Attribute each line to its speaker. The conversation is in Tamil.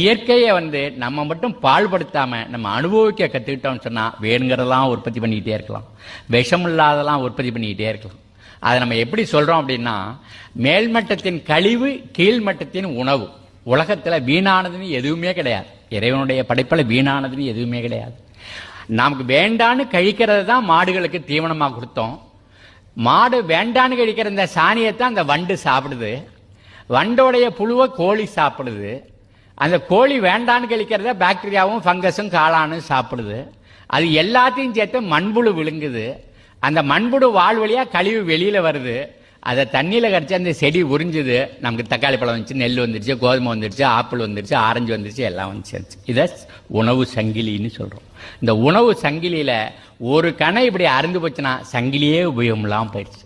Speaker 1: இயற்கையை வந்து நம்ம மட்டும் பாழ்படுத்தாம நம்ம அனுபவிக்க கற்றுக்கிட்டோம்னு சொன்னால் வேணுங்கிறதெல்லாம் உற்பத்தி பண்ணிக்கிட்டே இருக்கலாம். விஷம் இல்லாதெல்லாம் உற்பத்தி பண்ணிக்கிட்டே இருக்கலாம். அதை நம்ம எப்படி சொல்கிறோம் அப்படின்னா மேல்மட்டத்தின் கழிவு கீழ்மட்டத்தின் உணவு. உலகத்தில் வீணானதுன்னு எதுவுமே கிடையாது. இறைவனுடைய படைப்பில் வீணானதுன்னு எதுவுமே கிடையாது. நமக்கு வேண்டான்னு கழிக்கிறது தான் மாடுகளுக்கு தீவனமாக கொடுத்தோம். மாடு வேண்டான்னு கழிக்கிற இந்த சாணியத்தை அந்த வண்டு சாப்பிடுது. வண்டோடைய புழுவை கோழி சாப்பிடுது. அந்த கோழி வேண்டான்னு கழிக்கிறத பாக்டீரியாவும் ஃபங்கஸும் காளானும் சாப்பிடுது. அது எல்லாத்தையும் சேர்த்து மண்புழு விழுங்குது. அந்த மண்புழு வாழ் வழியாக கழிவு வெளியில் வருது. அதை தண்ணியில் கடிச்சு அந்த செடி உறிஞ்சுது. நமக்கு தக்காளி பழம் வந்துச்சு நெல் வந்துருச்சு கோதுமை வந்துருச்சு ஆப்பிள் வந்துருச்சு ஆரஞ்சு வந்துருச்சு எல்லாம் வந்துச்சு. இதை உணவு சங்கிலின்னு சொல்கிறோம் இந்த உணவு சங்கிலியில் ஒரு கணை இப்படி அருந்து போச்சுன்னா சங்கிலியே உபயோகம்லாம் போயிடுச்சு.